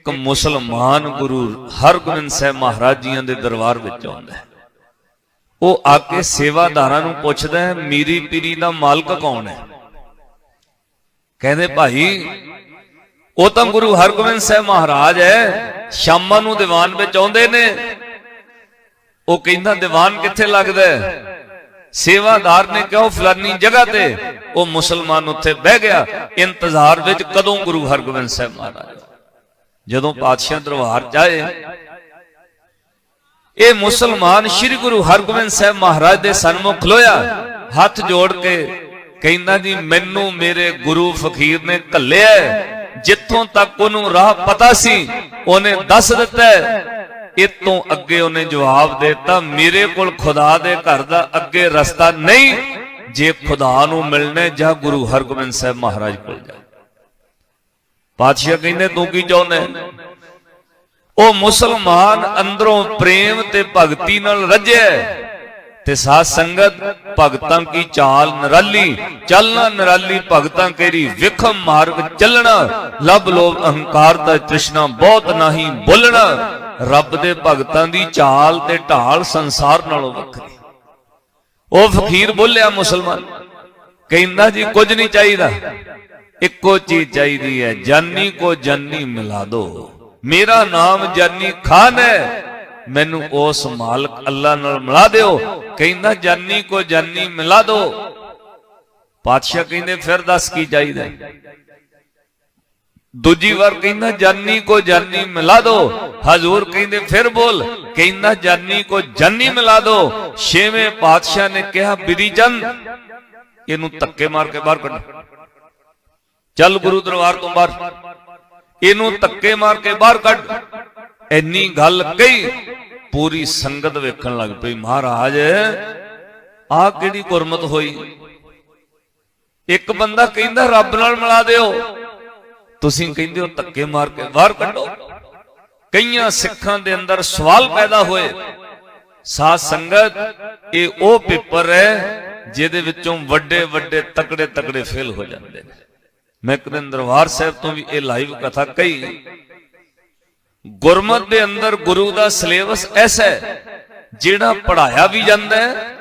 ਇੱਕ ਮੁਸਲਮਾਨ ਗੁਰੂ ਹਰਗੋਬਿੰਦ ਸਾਹਿਬ ਮਹਾਰਾਜ ਜੀਆਂ ਦੇ ਦਰਬਾਰ ਵਿੱਚ ਆਉਂਦਾ ਹੈ। ਉਹ ਆ ਕੇ ਸੇਵਾਦਾਰਾਂ ਨੂੰ ਪੁੱਛਦਾ ਹੈ, ਮੀਰੀ ਪੀਰੀ ਦਾ ਮਾਲਕ ਕੌਣ ਹੈ? ਕਹਿੰਦੇ, ਭਾਈ, ਉਹ ਤਾਂ ਗੁਰੂ ਹਰਗੋਬਿੰਦ ਸਾਹਿਬ ਮਹਾਰਾਜ ਹੈ, ਸ਼ਾਮਾਂ ਨੂੰ ਦੀਵਾਨ ਵਿੱਚ ਆਉਂਦੇ ਨੇ। ਉਹ ਕਹਿੰਦਾ, ਦੀਵਾਨ ਕਿੱਥੇ ਲੱਗਦਾ ਹੈ? ਸੇਵਾਦਾਰ ਨੇ ਕਿਹਾ ਫਲਾਨੀ ਜਗ੍ਹਾ ਤੇ। ਉਹ ਮੁਸਲਮਾਨ ਉੱਥੇ ਬਹਿ ਗਿਆ, ਇੰਤਜ਼ਾਰ ਵਿੱਚ ਕਦੋਂ ਗੁਰੂ ਹਰਗੋਬਿੰਦ ਸਾਹਿਬ ਮਹਾਰਾਜ ਜਦੋਂ ਪਾਤਸ਼ਾਹ ਦਰਬਾਰ ਜਾਏ ਇਹ ਮੁਸਲਮਾਨ ਸ੍ਰੀ ਗੁਰੂ ਹਰਗੋਬਿੰਦ ਸਾਹਿਬ ਮਹਾਰਾਜ ਦੇ ਸਨਮੁਖ ਖਲੋਇਆ ਹੱਥ ਜੋੜ ਕੇ ਕਹਿੰਦਾ ਜੀ ਮੈਨੂੰ ਮੇਰੇ ਗੁਰੂ ਫਕੀਰ ਨੇ ਘੱਲਿਆ ਹੈ। ਜਿੱਥੋਂ ਤੱਕ ਉਹਨੂੰ ਰਾਹ ਪਤਾ ਸੀ ਉਹਨੇ ਦੱਸ ਦਿੱਤਾ ਹੈ। ਇਹ ਤੋਂ ਅੱਗੇ ਉਹਨੇ ਜਵਾਬ ਦਿੱਤਾ ਮੇਰੇ ਕੋਲ ਖੁਦਾ ਦੇ ਘਰ ਦਾ ਅੱਗੇ ਰਸਤਾ ਨਹੀਂ ਜੇ ਖੁਦਾ ਨੂੰ ਮਿਲਣਾ ਜਾਂ ਗੁਰੂ ਹਰਗੋਬਿੰਦ ਸਾਹਿਬ ਮਹਾਰਾਜ ਕੋਲ ਜਾ ਪਾਤਸ਼ਾਹ ਕਹਿੰਦੇ, ਤੂੰ ਕੀ ਚਾਹੁੰਦਾ ਉਹ ਮੁਸਲਮਾਨ ਅੰਦਰੋਂ ਪ੍ਰੇਮ ਤੇ ਭਗਤੀ ਨਾਲ ਰੱਜਿਆ ਤੇ ਸਾਧ ਸੰਗਤ, ਭਗਤਾਂ ਕੀ ਚਾਲ ਨਰਾਲੀ? ਚੱਲਣਾ ਨਰਾਲੀ, ਭਗਤਾਂ ਕੇਰੀ ਵਿਖਮ ਮਾਰਗ ਚੱਲਣਾ। ਲਬ ਲੋਭ ਅਹੰਕਾਰ ਦਾ ਤ੍ਰਿਸ਼ਨਾ, ਬਹੁਤ ਨਹੀਂ ਬੋਲਣਾ। ਰੱਬ ਦੇ ਭਗਤਾਂ ਦੀ ਚਾਲ ਤੇ ਢਾਲ ਸੰਸਾਰ ਨਾਲੋਂ ਵੱਖਰੀ। ਉਹ ਫਕੀਰ ਬੋਲਿਆ ਮੁਸਲਮਾਨ, ਕਹਿੰਦਾ ਜੀ, ਕੁਝ ਨਹੀਂ ਚਾਹੀਦਾ। ਇੱਕੋ ਚੀਜ਼ ਚਾਹੀਦੀ ਹੈ, ਜਾਨੀ ਕੋ ਜਾਨੀ ਮਿਲਾ ਦੋ। ਮੇਰਾ ਨਾਮ ਜਾਨੀ ਖਾਨ ਹੈ। ਮੈਨੂੰ ਉਸ ਮਾਲਕ ਅੱਲਾ ਨਾਲ ਮਿਲਾ ਦਿਓ। ਕਹਿੰਦਾ ਜਾਨੀ ਕੋ ਜਾਨੀ ਮਿਲਾ ਦੋ। ਪਾਤਸ਼ਾਹ ਕਹਿੰਦੇ, ਫਿਰ ਦੱਸ ਕੀ ਚਾਹੀਦਾ? ਦੂਜੀ ਵਾਰ ਕਹਿੰਦਾ, ਜਾਨੀ ਕੋ ਜਾਨੀ ਮਿਲਾ ਦੋ। ਹਜ਼ੂਰ ਕਹਿੰਦੇ, ਫਿਰ ਬੋਲ। ਕਹਿੰਦਾ, ਜਾਨੀ ਕੋ ਜਾਨੀ ਮਿਲਾ ਦੋ। ਛੇਵੇਂ ਪਾਤਸ਼ਾਹ ਨੇ ਕਿਹਾ, ਬਿਧੀ ਚੰਦ ਇਹਨੂੰ ਧੱਕੇ ਮਾਰ ਕੇ ਬਾਹਰ ਕੱਢ। ਚੱਲ ਗੁਰੂ ਦਰਬਾਰ ਤੋਂ ਬਾਹਰ। ਇਹਨੂੰ ਧੱਕੇ ਮਾਰ ਕੇ ਬਾਹਰ ਕੱਢ। ਇੰਨੀ ਗੱਲ ਕਹੀ, ਪੂਰੀ ਸੰਗਤ ਵੇਖਣ ਲੱਗ ਪਈ, ਮਹਾਰਾਜ, ਆਹ ਕਿਹੜੀ ਗੁਰਮਤ ਹੋਈ? ਇੱਕ ਬੰਦਾ ਕਹਿੰਦਾ, ਰੱਬ ਨਾਲ ਮਿਲਾ ਦਿਓ। ਤੁਸੀਂ ਕਹਿੰਦੇ ਹੋ, ਧੱਕੇ ਮਾਰ ਕੇ ਬਾਹਰ ਕੱਢੋ। ਕਈਆਂ ਸਿੱਖਾਂ ਦੇ ਅੰਦਰ ਸਵਾਲ ਪੈਦਾ ਹੋਏ। ਸਾਧ ਸੰਗਤ, ਇਹ ਉਹ ਪੇਪਰ ਹੈ, ਜਿਹਦੇ ਵਿੱਚੋਂ ਵੱਡੇ ਵੱਡੇ ਤਕੜੇ ਤਕੜੇ ਫੇਲ ਹੋ ਜਾਂਦੇ ਨੇ। ਮੈਂ ਇੱਕ ਦਿਨ ਦਰਬਾਰ ਸਾਹਿਬ ਤੋਂ ਵੀ ਇਹ ਲਾਈਵ ਕਥਾ ਕਹੀ। ਗੁਰਮਤ ਦੇ ਅੰਦਰ ਗੁਰੂ ਦਾ ਸਿਲੇਬਸ ਐਸਾ ਹੈ, ਜਿਹੜਾ ਪੜਾਇਆ ਵੀ ਜਾਂਦਾ ਹੈ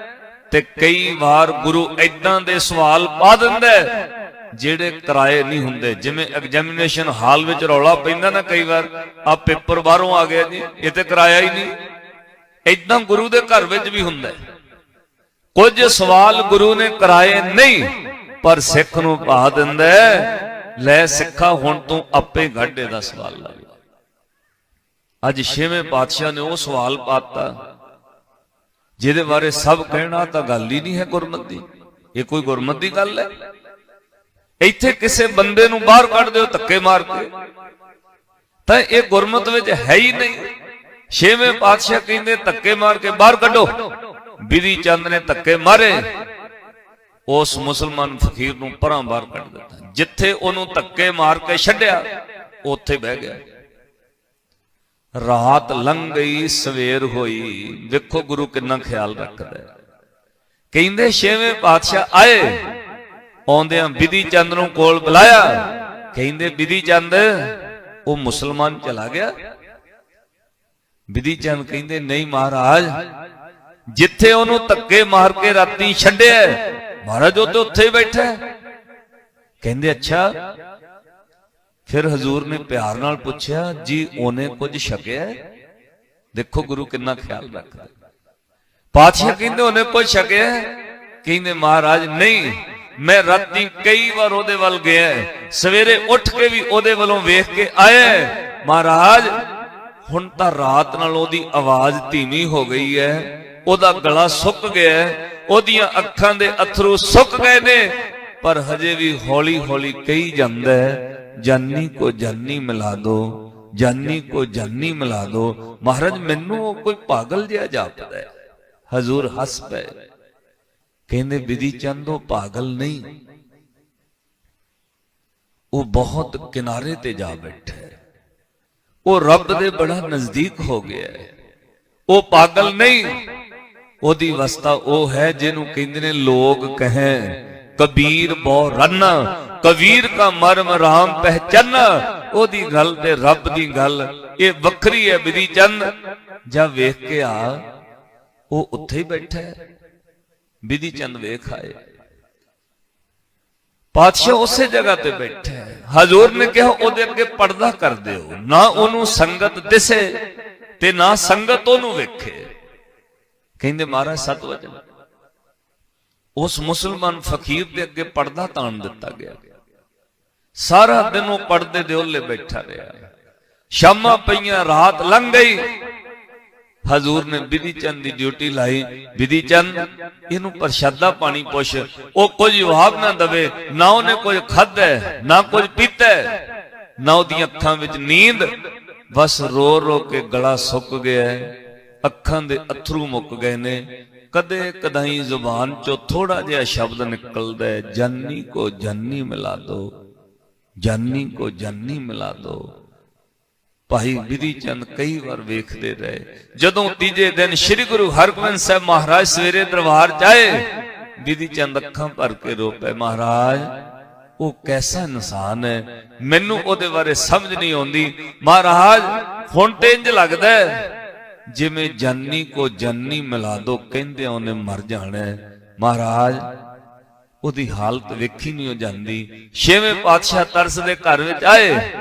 ਤੇ ਕਈ ਵਾਰ ਗੁਰੂ ਐਦਾਂ ਦੇ ਸਵਾਲ ਪਾ ਦਿੰਦਾ ਹੈ, ਜਿਹੜੇ ਕਰਾਏ ਨਹੀਂ ਹੁੰਦੇ। ਜਿਵੇਂ ਐਗਜ਼ਾਮੀਨੇਸ਼ਨ ਹਾਲ ਵਿੱਚ ਰੌਲਾ ਪੈਂਦਾ ਨਾ ਕਈ ਵਾਰ ਆ ਪੇਪਰ ਬਾਹਰੋਂ ਆ ਗਿਆ ਜੀ, ਇਹ ਤੇ ਕਰਾਇਆ ਹੀ ਨਹੀਂ। ਐਦਾਂ ਗੁਰੂ ਦੇ ਘਰ ਵਿੱਚ ਵੀ ਹੁੰਦਾ ਹੈ। ਕੁਝ ਸਵਾਲ ਗੁਰੂ ਨੇ ਕਰਾਏ ਨਹੀਂ। ਪਰ ਸਿੱਖ ਨੂੰ ਪਾ ਦਿੰਦਾ ਲੈ ਸਿੱਖਾ, ਹੁਣ ਤੂੰ ਆਪੇ ਗਾਢੇ ਦਾ ਸਵਾਲ ਲਾ। ਅੱਜ ਛੇਵੇਂ ਪਾਤਸ਼ਾਹ ਨੇ ਉਹ ਸਵਾਲ ਪਾਤਾ, ਜਿਹਦੇ ਬਾਰੇ ਸਭ ਕਹਿਣਾ ਤਾਂ ਗੱਲ ਹੀ ਨਹੀਂ ਹੈ ਗੁਰਮਤ ਦੀ। ਇਹ ਕੋਈ ਗੁਰਮਤ ਦੀ ਗੱਲ ਹੈ? ਇੱਥੇ ਕਿਸੇ ਬੰਦੇ ਨੂੰ ਬਾਹਰ ਕੱਢ ਦਿਓ, ਧੱਕੇ ਮਾਰ ਕੇ। ਤਾਂ ਇਹ ਗੁਰਮਤ ਵਿੱਚ ਹੈ ਹੀ ਨਹੀਂ। ਛੇਵੇਂ ਪਾਤਸ਼ਾਹ ਕਹਿੰਦੇ, ਧੱਕੇ ਮਾਰ ਕੇ ਬਾਹਰ ਕੱਢੋ। ਬਿਧੀ ਚੰਦ ਨੇ ਧੱਕੇ ਮਾਰੇ। ਉਸ ਮੁਸਲਮਾਨ ਫਕੀਰ ਨੂੰ ਪਰਾਂ ਬਾਹਰ ਕੱਢ ਦਿੱਤਾ। ਜਿੱਥੇ ਉਹਨੂੰ ਧੱਕੇ ਮਾਰ ਕੇ ਛੱਡਿਆ, ਉੱਥੇ ਬਹਿ ਗਿਆ। ਰਾਤ ਲੰਘ ਗਈ, ਸਵੇਰ ਹੋਈ। ਵੇਖੋ ਗੁਰੂ ਕਿੰਨਾ ਖਿਆਲ ਰੱਖਦਾ ਕਹਿੰਦੇ ਛੇਵੇਂ ਪਾਤਸ਼ਾਹ ਆਏ। ਆਉਂਦਿਆਂ ਵਿਧੀ ਚੰਦ ਨੂੰ ਕੋਲ ਬੁਲਾਇਆ। ਕਹਿੰਦੇ ਵਿਧੀ ਚੰਦ, ਉਹ ਮੁਸਲਮਾਨ ਚਲਾ ਗਿਆ? ਵਿਧੀ ਚੰਦ ਕਹਿੰਦੇ, ਨਹੀਂ ਮਹਾਰਾਜ, ਜਿੱਥੇ ਉਹਨੂੰ ਧੱਕੇ ਮਾਰ ਕੇ ਰਾਤੀ ਛੱਡਿਆ ਮਹਾਰਾਜ ਉਹ ਤੇ ਉੱਥੇ ਹੀ ਬੈਠਾ ਕਹਿੰਦੇ, ਅੱਛਾ, ਫਿਰ ਹਜ਼ੂਰ ਨੇ ਪਿਆਰ ਨਾਲ ਪੁੱਛਿਆ, ਜੀ, ਉਹਨੇ ਕੁਝ ਛਕਿਆ ਦੇਖੋ, ਗੁਰੂ ਕਿੰਨਾ ਖਿਆਲ ਰੱਖਦਾ ਪਾਤਸ਼ਾਹ ਕਹਿੰਦੇ, ਉਹਨੇ ਕੁਝ ਛਕਿਆ ਕਹਿੰਦੇ, ਮਹਾਰਾਜ, ਨਹੀਂ, ਮੈਂ ਰਾਤੀ ਕਈ ਵਾਰ ਉਹਦੇ ਵੱਲ ਗਿਆ ਸਵੇਰੇ ਉੱਠ ਕੇ ਵੀ ਉਹਦੇ ਵੱਲੋਂ ਵੇਖ ਕੇ ਆਇਆ ਮਹਾਰਾਜ, ਹੁਣ ਤਾਂ ਰਾਤ ਨਾਲ ਉਹਦੀ ਆਵਾਜ਼ ਧੀਮੀ ਹੋ ਗਈ ਹੈ। ਉਹਦਾ ਗਲਾ ਸੁੱਕ ਗਿਆ ਉਹਦੀਆਂ ਅੱਖਾਂ ਦੇ ਅਥਰੂ ਸੁੱਕ ਗਏ ਨੇ। ਪਰ ਹਜੇ ਵੀ ਹੌਲੀ ਹੌਲੀ ਕਹੀ ਜਾਂਦਾ ਹੈ, ਜਾਨੀ ਕੋ ਜਾਨੀ ਮਿਲਾ ਦੋ, ਜਾਨੀ ਕੋ ਜਾਨੀ ਮਿਲਾ ਦੋ। ਮਹਾਰਾਜ, ਮੈਨੂੰ ਉਹ ਕੋਈ ਪਾਗਲ ਜਿਹਾ ਜਾਪਦਾ ਹੈ। ਹਜ਼ੂਰ ਹੱਸ ਪਏ ਕਹਿੰਦੇ, ਵਿਧੀ ਚੰਦ, ਉਹ ਪਾਗਲ ਨਹੀਂ। ਉਹ ਬਹੁਤ ਕਿਨਾਰੇ ਤੇ ਜਾ ਬੈਠਾ ਹੈ। ਉਹ ਰੱਬ ਦੇ ਬੜਾ ਨਜ਼ਦੀਕ ਹੋ ਗਿਆ ਹੈ। ਉਹ ਪਾਗਲ ਨਹੀਂ। ਉਹਦੀ ਅਵਸਥਾ ਉਹ ਹੈ ਜਿਹਨੂੰ ਕਹਿੰਦੇ ਨੇ ਲੋਕ ਕਹੇ। ਕਬੀਰ ਬਹੁ ਰੰਨ, ਕਬੀਰ ਕਾ ਮਰਮ ਰਾਮ ਪਹਿਚਨ। ਉਹਦੀ ਗੱਲ ਤੇ ਰੱਬ ਦੀ ਗੱਲ, ਇਹ ਵੱਖਰੀ ਹੈ ਬਿਧੀ ਚੰਦ। ਜਾਂ ਵੇਖ ਕੇ ਆ, ਉਹ ਉੱਥੇ ਹੀ ਬੈਠਾ ਹੈ। ਬਿਧੀ ਚੰਦ ਵੇਖ ਆਏ। ਪਾਤਸ਼ਾਹ ਉਸੇ ਜਗ੍ਹਾ ਤੇ ਬੈਠਾ ਹੈ। ਹਜ਼ੂਰ ਨੇ ਕਿਹਾ, ਉਹਦੇ ਅੱਗੇ ਪਰਦਾ ਕਰ ਦਿਓ। ਨਾ ਉਹਨੂੰ ਸੰਗਤ ਦਿਸੇ ਤੇ ਨਾ ਸੰਗਤ ਉਹਨੂੰ ਵੇਖੇ। ਕਹਿੰਦੇ ਮਹਾਰਾਜ, ਸਤ ਵਚਨ ਉਸ ਮੁਸਲਮਾਨ ਫਕੀਰ ਦੇ ਅੱਗੇ ਪਰਦਾ ਤਾਣ ਦਿੱਤਾ ਗਿਆ। ਸਾਰਾ ਦਿਨ ਉਹ ਪਰਦੇ ਦੇ ਉੱਲੇ ਬੈਠਾ ਰਿਹਾ। ਸ਼ਾਮਾਂ ਪਈਆਂ, ਰਾਤ ਲੰਘ ਗਈ। ਹਜ਼ੂਰ ਨੇ ਬਿਧੀ ਚੰਦ ਦੀ ਡਿਊਟੀ ਲਾਈ। ਬਿਧੀ ਚੰਦ, ਇਹਨੂੰ ਪ੍ਰਸ਼ਾਦਾ ਪਾਣੀ ਪੁੱਛ, ਉਹ ਕੁਝ ਜਵਾਬ ਨਾ ਦਵੇ, ਨਾ ਉਹਨੇ ਕੁਝ ਖਾਧਾ, ਨਾ ਕੁਝ ਪੀਤਾ, ਨਾ ਉਹਦੀਆਂ ਅੱਖਾਂ ਵਿੱਚ ਨੀਂਦ। ਬਸ ਰੋ ਰੋ ਕੇ ਗਲਾ ਸੁੱਕ ਗਿਆ। ਹੈ ਅੱਖਾਂ ਦੇ ਅਥਰੂ ਮੁੱਕ ਗਏ ਨੇ। ਕਦੇ ਕਦਾਈ ਜ਼ੁਬਾਨ ਚੋਂ ਥੋੜਾ ਜਿਹਾ ਸ਼ਬਦ ਨਿਕਲਦਾ ਹੈ, ਜਾਨੀ ਕੋ ਜਾਨੀ ਮਿਲਾ ਦੋ, ਜਾਨੀ ਕੋ ਜਾਨੀ ਮਿਲਾ ਦੋ। ਭਾਈ ਵਿਧੀ ਚੰਦ ਕਈ ਵਾਰ ਵੇਖਦੇ ਰਹੇ। ਜਦੋਂ ਤੀਜੇ ਦਿਨ ਸ੍ਰੀ ਗੁਰੂ ਹਰਗੋਬਿੰਦ ਸਾਹਿਬ ਮਹਾਰਾਜ ਸਵੇਰੇ ਦਰਬਾਰ ਜਾਏ, ਵਿਧੀ ਚੰਦ ਅੱਖਾਂ ਭਰ ਕੇ ਰੋ ਪਏ, ਮਹਾਰਾਜ, ਉਹ ਕੈਸਾ ਇਨਸਾਨ ਹੈ? ਮੈਨੂੰ ਉਹਦੇ ਬਾਰੇ ਸਮਝ ਨਹੀਂ ਆਉਂਦੀ। ਮਹਾਰਾਜ ਹੁਣ ਤੇ ਇੰਜ ਲੱਗਦਾ ਹੈ ਜਿਵੇਂ ਜਾਨੀ ਕੋ ਜਾਨੀ ਮਿਲਾ ਦੋ, ਕਹਿੰਦੇ ਉਹਨੇ ਮਰ ਜਾਣਾ ਮਹਾਰਾਜ, ਉਹਦੀ ਹਾਲਤ ਵੇਖੀ ਨਹੀਂ ਹੋ ਜਾਂਦੀ। ਛੇਵੇਂ ਪਾਤਸ਼ਾਹ ਤਰਸ ਦੇ ਘਰ ਵਿੱਚ ਆਏ।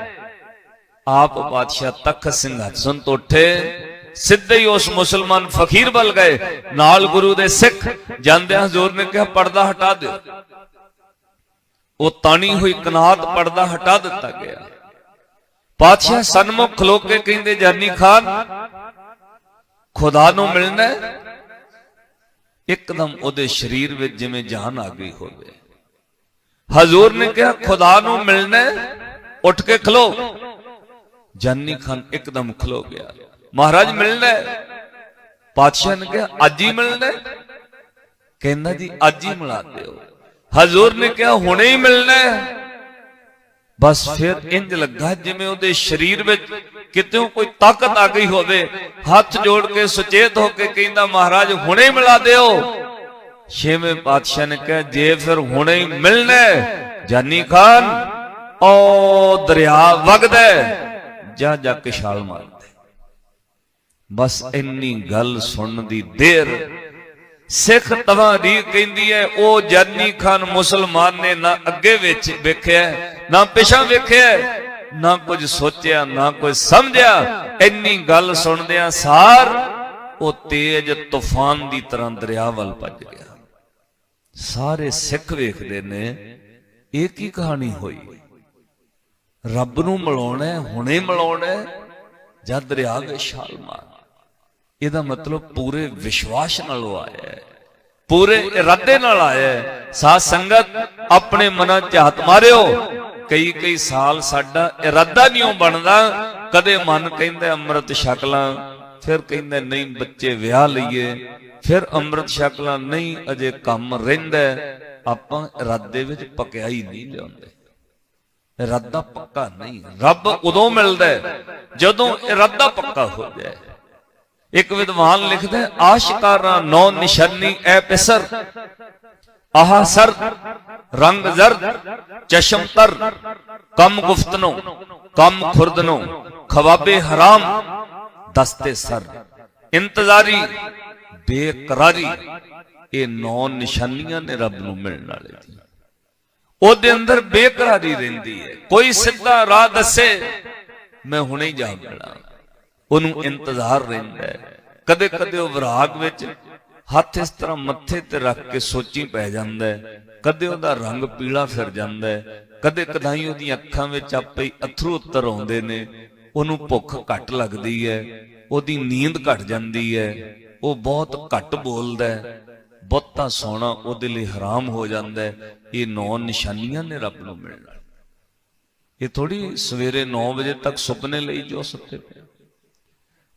ਆਪ ਪਾਤਸ਼ਾਹ ਤਖਤ ਸਿੰਘਾਸਨ ਤੋਂ ਉੱਠੇ। ਸਿੱਧੇ ਹੀ ਉਸ ਮੁਸਲਮਾਨ ਫਕੀਰ ਵੱਲ ਗਏ। ਨਾਲ ਗੁਰੂ ਦੇ ਸਿੱਖ ਜਾਂਦਿਆਂ ਹਜ਼ੂਰ ਨੇ ਕਿਹਾ, ਪਰਦਾ ਹਟਾ ਦਿਓ। ਉਹ ਤਾਣੀ ਹੋਈ ਕਨਾਤ ਪਰਦਾ ਹਟਾ ਦਿੱਤਾ ਗਿਆ। ਪਾਤਸ਼ਾਹ ਸਨਮੁਖ ਖਲੋ ਕੇ ਕਹਿੰਦੇ, ਜਾਨੀ ਖਾਨ ਖੁਦਾ ਨੂੰ ਮਿਲਣਾ ਇੱਕਦਮ ਉਹਦੇ ਸਰੀਰ ਵਿੱਚ ਜਿਵੇਂ ਜਾਨ ਆ ਗਈ ਹੋਵੇ। ਹਜ਼ੂਰ ਨੇ ਕਿਹਾ, ਖੁਦਾ ਨੂੰ ਮਿਲਣਾ ਉੱਠ ਕੇ ਖਲੋ। ਜਾਨੀ ਖਾਨ ਇੱਕਦਮ ਖਲੋ ਗਿਆ। ਮਹਾਰਾਜ, ਮਿਲਣਾ ਪਾਤਸ਼ਾਹ ਨੇ ਕਿਹਾ, ਅੱਜ ਹੀ ਮਿਲਣਾ ਕਹਿੰਦਾ, ਜੀ, ਅੱਜ ਹੀ ਮਿਲਾ ਦਿਓ। ਹਜ਼ੂਰ ਨੇ ਕਿਹਾ, ਹੁਣੇ ਹੀ ਮਿਲਣਾ ਬਸ ਫਿਰ ਇੰਜ ਲੱਗਾ ਜਿਵੇਂ ਉਹਦੇ ਸਰੀਰ ਵਿੱਚ ਕਿਤੇ ਕੋਈ ਤਾਕਤ ਆ ਗਈ ਹੋਵੇ, ਹੱਥ ਜੋੜ ਕੇ ਸੁਚੇਤ ਹੋ ਕੇ ਕਹਿੰਦਾ, ਮਹਾਰਾਜ, ਹੁਣੇ ਮਿਲਾ ਦਿਓ। ਛੇਵੇਂ ਪਾਤਸ਼ਾਹ ਨੇ ਕਿਹਾ, ਜੇ ਫਿਰ ਹੁਣੇ ਹੀ ਮਿਲਣਾ ਜਾਨੀ ਖਾਨ, ਉਹ ਦਰਿਆ ਵਗਦਾ ਜਾ ਜਾ ਕੇ ਛਾਲ ਮਾਰ ਬਸ ਇੰਨੀ ਗੱਲ ਸੁਣਨ ਦੀ ਦੇਰ, ਸਿੱਖ ਤਵਾਂ ਦੀ ਕਹਿੰਦੀ ਹੈ, ਉਹ ਜਾਨੀ ਖਾਨ ਮੁਸਲਮਾਨ ਨੇ ਨਾ ਅੱਗੇ ਵਿੱਚ, ਵੇਖਿਆ ਨਾ ਪਿਛਾ ਵੇਖਿਆ ਨਾ ਕੁਝ ਸੋਚਿਆ ਨਾ ਕੁਝ ਸਮਝਿਆ ਇੰਨੀ ਗੱਲ ਸੁਣਦਿਆਂ ਸਾਰ ਉਹ ਤੇਜ ਤੂਫਾਨ ਦੀ ਤਰ੍ਹਾਂ ਦਰਿਆ ਵੱਲ ਭੱਜ ਗਿਆ। ਸਾਰੇ ਸਿੱਖ ਵੇਖਦੇ ਨੇ ਇਹ ਕੀ ਕਹਾਣੀ ਹੋਈ? ਰੱਬ ਨੂੰ ਮਿਲਾਉਣਾ ਹੁਣੇ ਮਿਲਾਉਣਾ ਹੈ, ਜਦ ਦਰਿਆ ਵਿੱਚ ਛਾਲ ਮਾਰ? ਇਹਦਾ ਮਤਲਬ ਪੂਰੇ ਵਿਸ਼ਵਾਸ ਨਾਲ ਉਹ ਆਇਆ ਪੂਰੇ ਇਰਾਦੇ ਨਾਲ ਆਇਆ ਹੈ। ਸਾਧ ਸੰਗਤ ਆਪਣੇ ਮਨਾਂ 'ਚ ਹੱਥ ਮਾਰਿਓ। ਕਈ ਕਈ ਸਾਲ ਸਾਡਾ ਇਰਾਦਾ ਨਹੀਂ ਉਹ ਬਣਦਾ। ਕਦੇ ਮਨ ਕਹਿੰਦਾ ਅੰਮ੍ਰਿਤ ਛਕਲਾਂ ਫਿਰ ਕਹਿੰਦਾ ਨਹੀਂ ਬੱਚੇ ਵਿਆਹ ਲਈਏ। ਫਿਰ ਅੰਮ੍ਰਿਤ ਛਕ ਨਹੀਂ ਅਜੇ ਕੰਮ ਰਹਿੰਦਾ। ਆਪਾਂ ਇਰਾਦੇ ਵਿੱਚ ਪਕਿਆਈ ਨਹੀਂ ਲਿਆਉਂਦੇ। ਇਰਾਦਾ ਪੱਕਾ ਨਹੀਂ ਰੱਬ ਉਦੋਂ ਮਿਲਦਾ ਜਦੋਂ ਇਰਾਦਾ ਪੱਕਾ ਹੋ ਜਾਏ। ਇੱਕ ਵਿਦਵਾਨ ਲਿਖਦਾ ਹੈ, ਨੌ ਨਿਸ਼ਾਨੀ ਐ ਪਿਸਰ। ਆਹ ਸਰ, ਰੰਗ ਜ਼ਰਦ ਚਸ਼ਮ ਤਰ, ਕਮ ਗੁਫਤਨੋ, ਕਮ ਖੁਰਦਨੋ, ਖਵਾਬੇ ਹਰਾਮ, ਦਸਤੇ ਸਰ। ਇੰਤਜ਼ਾਰੀ, ਬੇਕਰਾਰੀ, ਇਹ ਨੌ ਨਿਸ਼ਾਨੀਆਂ ਨੇ ਰੱਬ ਨੂੰ ਮਿਲਣ ਵਾਲੇ ਦੀ। ਉਹਦੇ ਅੰਦਰ ਬੇਕਰਾਰੀ ਰਹਿੰਦੀ ਹੈ। ਕੋਈ ਸਿੱਧਾ ਰਾਹ ਦੱਸੇ, ਮੈਂ ਹੁਣੇ ਹੀ ਜਾ ਮਿਲਾਂ। ਉਹਨੂੰ ਇੰਤਜ਼ਾਰ ਰਹਿੰਦਾ ਹੈ। ਕਦੇ ਕਦੇ ਉਹ ਵਿਰਾਗ ਵਿੱਚ ਹੱਥ ਇਸ ਤਰ੍ਹਾਂ ਮੱਥੇ ਤੇ ਰੱਖ ਕੇ ਸੋਚੀ ਪੈ ਜਾਂਦਾ ਹੈ। ਕਦੇ ਉਹਦਾ ਰੰਗ ਪੀਲਾ ਫਿਰ ਜਾਂਦਾ ਹੈ। ਕਦੇ ਕਦਾਈ ਉਹਦੀਆਂ ਅੱਖਾਂ ਵਿੱਚ ਆਪੇ ਹੀ ਅਥਰੂ ਉੱਤਰ ਆਉਂਦੇ ਨੇ। ਉਹਨੂੰ ਭੁੱਖ ਘੱਟ ਲੱਗਦੀ ਹੈ। ਉਹਦੀ ਨੀਂਦ ਘਟ ਜਾਂਦੀ ਹੈ। ਉਹ ਬਹੁਤ ਘੱਟ ਬੋਲਦਾ ਹੈ। ਬਹੁਤਾ ਸੋਣਾ ਉਹਦੇ ਲਈ ਹਰਾਮ ਹੋ ਜਾਂਦਾ ਹੈ। ਇਹ ਨੌ ਨਿਸ਼ਾਨੀਆਂ ਨੇ ਰੱਬ ਨੂੰ ਮਿਲਣਾ ਇਹ ਥੋੜੀ ਸਵੇਰੇ 9 ਵਜੇ ਤੱਕ ਸੁਪਨੇ ਲਈ ਜੋ ਸੁੱਤੇ ਪਏ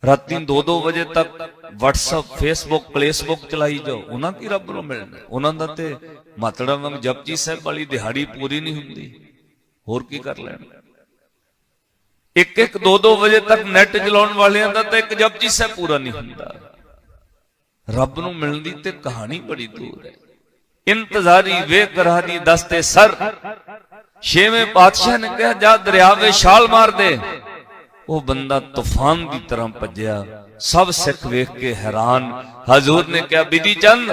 ਰਾਤੀ 2-2 ਵਜੇ ਤੱਕ WhatsApp, Facebook Facebook ਚਲਾਈ ਜਾਓ। ਉਹਨਾਂ ਕੀ ਰੱਬ ਨੂੰ ਮਿਲਣਾ। ਉਹਨਾਂ ਦਾ ਤੇ ਮਾਤੜਾ ਵਾਂਗ ਜਪਜੀ ਸਾਹਿਬ ਵਾਲੀ ਦਿਹਾੜੀ ਪੂਰੀ ਨਹੀਂ ਹੁੰਦੀ। ਹੋਰ ਕੀ ਕਰ ਲੈਣ? ਇੱਕ ਇੱਕ 2-2 ਵਜੇ ਤੱਕ ਨੈਟ ਚਲਾਉਣ ਵਾਲਿਆਂ ਦਾ ਤਾਂ ਇੱਕ ਜਪਜੀ ਸਾਹਿਬ ਪੂਰਾ ਨਹੀਂ ਹੁੰਦਾ। ਰੱਬ ਨੂੰ ਮਿਲਣ ਦੀ ਤੇ ਕਹਾਣੀ ਬੜੀ ਦੂਰ ਹੈ। ਇੰਤਜ਼ਾਰੀ ਬੇਕਰਾਰੀ ਦਸਤੇ ਸਰ। ਛੇਵੇਂ ਪਾਤਸ਼ਾਹ ਨੇ ਕਿਹਾ, ਜਾ ਦਰਿਆ ਵਿੱਚ ਛਾਲ ਮਾਰ ਦੇ। ਉਹ ਬੰਦਾ ਤੂਫਾਨ ਦੀ ਤਰ੍ਹਾਂ ਭੱਜਿਆ, ਸਭ ਸਿੱਖ ਵੇਖ ਕੇ ਹੈਰਾਨ। ਹਜ਼ੂਰ ਨੇ ਕਿਹਾ ਬਿਧੀ ਚੰਦ,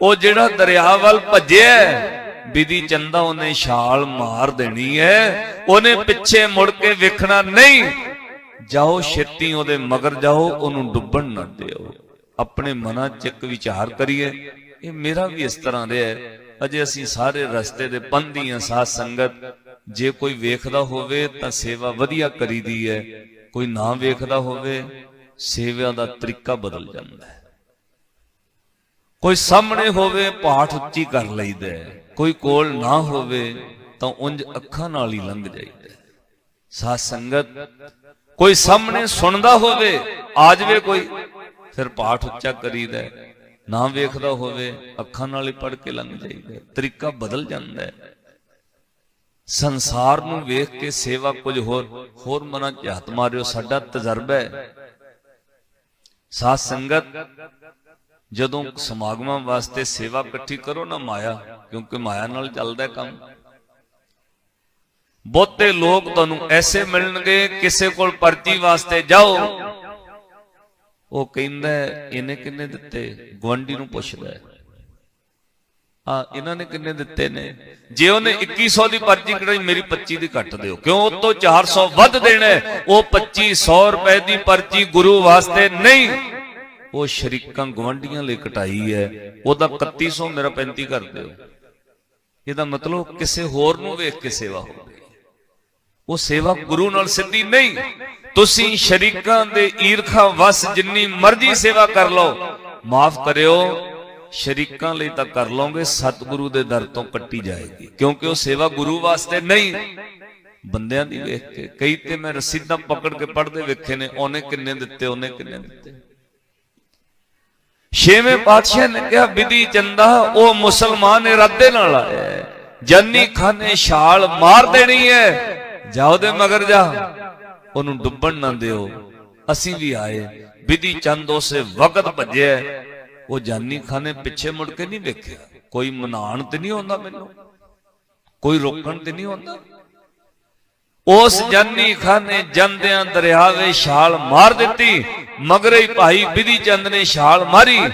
ਉਹ ਜਿਹੜਾ ਦਰਿਆ ਵੱਲ ਭੱਜਿਆ ਬਿਧੀ ਚੰਦਾ ਉਹਨੇ ਛਾਲ ਮਾਰ ਦੇਣੀ ਹੈ, ਉਹਨੇ ਪਿੱਛੇ ਮੁੜ ਕੇ ਵੇਖਣਾ ਨਹੀਂ। ਜਾਓ ਛੇਤੀ ਉਹਦੇ ਮਗਰ ਜਾਓ, ਉਹਨੂੰ ਡੁੱਬਣ ਨਾ ਦਿਓ। ਆਪਣੇ ਮਨਾਂ 'ਚ ਇੱਕ ਵਿਚਾਰ ਕਰੀਏ, ਇਹ ਮੇਰਾ ਵੀ ਇਸ ਤਰ੍ਹਾਂ ਰਿਹਾ ਅਜੇ ਅਸੀਂ ਸਾਰੇ ਰਸਤੇ ਦੇ ਪੰਧੀ ਹਾਂ ਸਾਧ ਸੰਗਤ, ਜੇ ਕੋਈ ਵੇਖਦਾ ਹੋਵੇ ਤਾਂ ਸੇਵਾ ਵਧੀਆ ਕਰੀਦੀ ਹੈ। ਕੋਈ ਨਾ ਵੇਖਦਾ ਹੋਵੇ ਸੇਵਾ ਦਾ ਤਰੀਕਾ ਬਦਲ ਜਾਂਦਾ ਹੈ। ਕੋਈ ਸਾਹਮਣੇ ਹੋਵੇ, ਪਾਠ ਉੱਚੀ ਕਰ ਲਈਦਾ ਕੋਈ ਕੋਲ ਨਾ ਹੋਵੇ, ਤਾਂ ਉਂਝ ਅੱਖਾਂ ਨਾਲ ਹੀ ਲੰਘ ਜਾਈਦਾ ਹੈ। ਸਾਧ ਸੰਗਤ, ਕੋਈ ਸਾਹਮਣੇ ਸੁਣਦਾ ਹੋਵੇ, ਆ ਜਾਵੇ ਕੋਈ, ਫਿਰ ਪਾਠ ਉੱਚਾ ਕਰੀਦਾ ਨਾ ਵੇਖਦਾ ਹੋਵੇ, ਅੱਖਾਂ ਨਾਲ ਹੀ ਪੜ ਕੇ ਲੰਘ ਜਾਈਦਾ ਤਰੀਕਾ ਬਦਲ ਜਾਂਦਾ ਹੈ। ਸੰਸਾਰ ਨੂੰ ਵੇਖ ਕੇ ਸੇਵਾ ਕੁਝ ਹੋਰ ਹੋਰ ਮਨਾਂ 'ਚ ਹੱਥ ਮਾਰਿਓ, ਸਾਡਾ ਤਜਰਬਾ ਹੈ। ਸਾਧ ਸੰਗਤ, ਜਦੋਂ ਸਮਾਗਮਾਂ ਵਾਸਤੇ ਸੇਵਾ ਇਕੱਠੀ ਕਰੋ ਨਾ ਮਾਇਆ, ਕਿਉਂਕਿ ਮਾਇਆ ਨਾਲ ਚੱਲਦਾ ਕੰਮ। ਬਹੁਤੇ ਲੋਕ ਤੁਹਾਨੂੰ ਐਸੇ ਮਿਲਣਗੇ, ਕਿਸੇ ਕੋਲ ਪਰਚੀ ਵਾਸਤੇ ਜਾਓ। ਉਹ ਕਹਿੰਦਾ ਇਹਨੇ ਕਿੰਨੇ ਦਿੱਤੇ? ਗਵੰਡੀ ਨੂੰ ਪੁੱਛਦਾ ਹੈ। ਆ, ਇਹਨਾਂ ਨੇ ਕਿੰਨੇ ਦਿੱਤੇ ਨੇ? ਜੇ ਉਹਨੇ 2100 ਦੀ ਪਰਚੀ ਕਢਾਈ, ਮੇਰੀ 25 ਦੀ ਕੱਟ ਦਿਓ। ਕਿਉਂ? ਉਹ ਤੋਂ 400 ਵੱਧ ਦੇਣਾ ਉਹ 2500 ਰੁਪਏ ਦੀ ਪਰਚੀ ਗੁਰੂ ਵਾਸਤੇ ਨਹੀਂ। ਉਹ ਸ਼ਰੀਕਾਂ ਗਵੰਡੀਆਂ ਲਈ ਕਟਾਈ ਹੈ। ਉਹਦਾ 3100 ਮੇਰਾ 35 ਕਰ ਦਿਓ। ਇਹਦਾ ਮਤਲਬ ਕਿਸੇ ਹੋਰ ਨੂੰ ਵੇਖ ਕੇ ਸੇਵਾ ਹੋ ਗਈ। ਉਹ ਸੇਵਾ ਗੁਰੂ ਨਾਲ ਸਿੱਧੀ ਨਹੀਂ। ਤੁਸੀਂ ਸ਼ਰੀਕਾਂ ਦੇ ਈਰਖਾ ਵਸ ਜਿੰਨੀ ਮਰਜ਼ੀ ਸੇਵਾ ਕਰ ਲਓ। ਮਾਫ ਕਰਿਓ। ਸ਼ਰੀਕਾਂ ਲਈ ਤਾਂ ਕਰ ਲਓਗੇ, ਸਤਿਗੁਰੂ ਦੇ ਦਰ ਤੋਂ ਕੱਟੀ ਜਾਏਗੀ। ਕਿਉਂਕਿ ਉਹ ਸੇਵਾ ਗੁਰੂ ਵਾਸਤੇ ਨਹੀਂ। ਬੰਦਿਆਂ ਦੀ ਵੇਖ ਕੇ, ਕਈ ਤੇ ਮੈਂ ਰਸੀਦਾਂ ਪਕੜ ਕੇ ਪੜਦੇ ਵੇਖੇ ਨੇ, ਉਹਨੇ ਕਿੰਨੇ ਦਿੱਤੇ, ਉਹਨੇ ਕਿੰਨੇ ਦਿੱਤੇ। ਛੇਵੇਂ ਪਾਤਸ਼ਾਹ ਨੇ ਕਿਹਾ, ਵਿਧੀ ਚੰਦਾ, ਉਹ ਮੁਸਲਮਾਨ ਇਰਾਦੇ ਨਾਲ ਆਇਆ ਹੈ। ਜੰਨੀ ਖਾਨੇ ਛਾਲ ਮਾਰ ਦੇਣੀ ਹੈ। ਜਾ ਉਹਦੇ ਮਗਰ ਜਾ। ਉਹਨੂੰ ਡੁੱਬਣ ਨਾ ਦਿਓ। ਅਸੀਂ ਵੀ ਆਏ। ਵਿਧੀ ਚੰਦ ਉਸੇ ਵਕਤ ਭੱਜਿਆ ਉਹ ਜਾਨੀ ਖਾਨੇ ਪਿੱਛੇ ਮੁੜ ਕੇ ਨਹੀਂ ਵੇਖਿਆ ਕੋਈ ਮਨਾਣ ਤੇ ਨਹੀਂ ਆਉਂਦਾ ਮੈਨੂੰ। ਕੋਈ ਰੋਕਣ ਤੇ ਨਹੀਂ ਆਉਂਦਾ। ਉਸ ਜਾਨੀ ਖਾਨ ਨੇ ਜਾਂਦਿਆਂ ਦਰਿਆ ਦੇ ਛਾਲ ਮਾਰ ਦਿੱਤੀ। ਮਗਰੇ ਹੀ ਭਾਈ ਵਿਧੀ ਚੰਦ ਨੇ ਛਾਲ ਮਾਰੀ।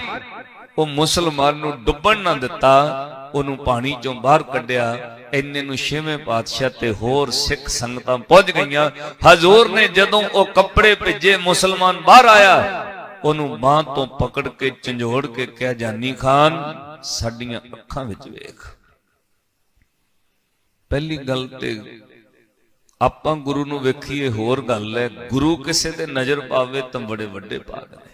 ਉਹ ਮੁਸਲਮਾਨ ਨੂੰ ਡੁੱਬਣ ਨਾ ਦਿੱਤਾ। ਉਹਨੂੰ ਪਾਣੀ ਚੋਂ ਬਾਹਰ ਕੱਢਿਆ। ਇੰਨੇ ਨੂੰ ਛੇਵੇਂ ਪਾਤਸ਼ਾਹ ਤੇ ਹੋਰ ਸਿੱਖ ਸੰਗਤਾਂ ਪਹੁੰਚ ਗਈਆਂ। ਹਜ਼ੂਰ ਨੇ ਜਦੋਂ ਉਹ ਕੱਪੜੇ ਭੇਜੇ ਮੁਸਲਮਾਨ ਬਾਹਰ ਆਇਆ। ਉਹਨੂੰ ਬਾਹ ਤੋਂ ਪਕੜ ਕੇ ਝੰਜੋੜ ਕੇ ਕਿਹਾ, ਜਾਨੀ ਖਾਨ, ਸਾਡੀਆਂ ਅੱਖਾਂ ਵਿੱਚ ਵੇਖ। ਪਹਿਲੀ ਗੱਲ ਤੇ ਆਪਾਂ ਗੁਰੂ ਨੂੰ ਵੇਖੀਏ, ਹੋਰ ਗੱਲ ਹੈ, ਗੁਰੂ ਕਿਸੇ ਤੇ ਨਜ਼ਰ ਪਾਵੇ ਤਾਂ ਬੜੇ ਵੱਡੇ ਭਾਗ ਨੇ।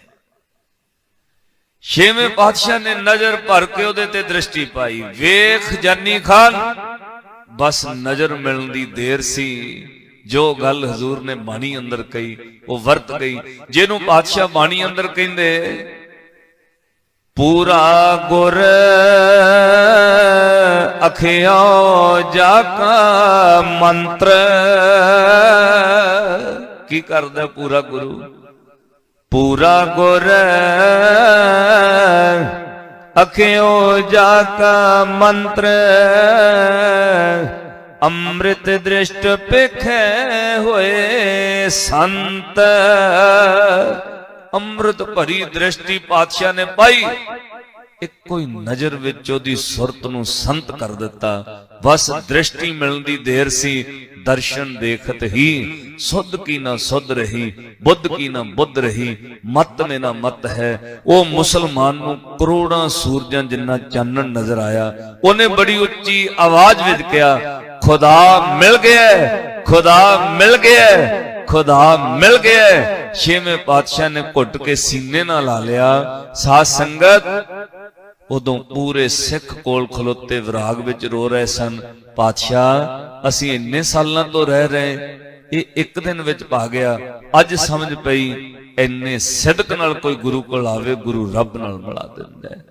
ਛੇਵੇਂ ਪਾਤਸ਼ਾਹ ਨੇ ਨਜ਼ਰ ਭਰ ਕੇ ਉਹਦੇ ਤੇ ਦ੍ਰਿਸ਼ਟੀ ਪਾਈ। ਵੇਖ, ਜਾਨੀ ਖਾਨ, ਬਸ ਨਜ਼ਰ ਮਿਲਣ ਦੀ ਦੇਰ ਸੀ। ਜੋ ਗੱਲ ਹਜ਼ੂਰ ਨੇ ਬਾਣੀ ਅੰਦਰ ਕਹੀ, ਉਹ ਵਰਤ ਗਈ। ਜਿਹਨੂੰ ਪਾਤਸ਼ਾਹ ਬਾਣੀ ਅੰਦਰ ਕਹਿੰਦੇ, ਪੂਰਾ ਗੁਰ ਅਖਿਓ ਜਾ ਕਾ ਮੰਤਰ। ਕੀ ਕਰਦਾ ਪੂਰਾ ਗੁਰੂ? ਪੂਰਾ ਗੁਰ ਅਖਿਓ ਜਾ ਕਾ ਮੰਤਰ। ਅੰਮ੍ਰਿਤ ਦ੍ਰਿਸ਼ਟ ਪੇਖੇ ਹੋਏ ਸੰਤ। ਅੰਮ੍ਰਿਤ ਭਰੀ ਦ੍ਰਿਸ਼ਟੀ ਪਾਤਸ਼ਾਹ ਨੇ ਪਾਈ। ਇੱਕੋ ਹੀ ਨਜ਼ਰ ਵਿੱਚ ਉਹਦੀ ਸੁਰਤ ਨੂੰ ਸੰਤ ਕਰ ਦਿੱਤਾ। ਬਸ ਦ੍ਰਿਸ਼ਟੀ ਮਿਲਣ ਦੀ ਦੇਰ ਸੀ, ਦਰਸ਼ਨ ਦੇਖਤ ਹੀ, ਸੁਧ ਕੀ ਨਾ ਸੁਧ ਰਹੀ, ਬੁੱਧ ਕੀ ਨਾ ਬੁੱਧ ਰਹੀ, ਮਤ ਮੇ ਨਾ ਮਤ ਹੈ। ਉਹ ਮੁਸਲਮਾਨ ਨੂੰ ਕਰੋੜਾਂ ਸੂਰਜਾਂ ਜਿੰਨਾ ਚਾਨਣ ਨਜ਼ਰ ਆਇਆ। ਉਹਨੇ ਬੜੀ ਉੱਚੀ ਆਵਾਜ਼ ਵਿੱਚ ਕਿਹਾ ਖੁਦਾ ਮਿਲ ਗਿਆ ਖੁਦਾ ਮਿਲ ਗਿਆ ਖੁਦਾ ਮਿਲ ਗਿਆ ਛੇਵੇਂ ਪਾਤਸ਼ਾਹ ਨੇ ਘੁੱਟ ਕੇ ਸੀਨੇ ਨਾਲ ਲਾ ਲਿਆ। ਸਾਧ ਸੰਗਤ, ਉਦੋਂ ਪੂਰੇ ਸਿੱਖ ਕੋਲ ਖਲੋਤੇ ਵਿਰਾਗ ਵਿੱਚ ਰੋ ਰਹੇ ਸਨ। ਪਾਤਸ਼ਾਹ, ਅਸੀਂ ਇੰਨੇ ਸਾਲਾਂ ਤੋਂ ਰਹਿ ਰਹੇ, ਇਹ ਇੱਕ ਦਿਨ ਵਿੱਚ ਪਾ ਗਿਆ। ਅੱਜ ਸਮਝ ਪਈ, ਇੰਨੇ ਸਿਦਕ ਨਾਲ ਕੋਈ ਗੁਰੂ ਕੋਲ ਆਵੇ, ਗੁਰੂ ਰੱਬ ਨਾਲ ਮਿਲਾ ਦਿੰਦਾ ਹੈ।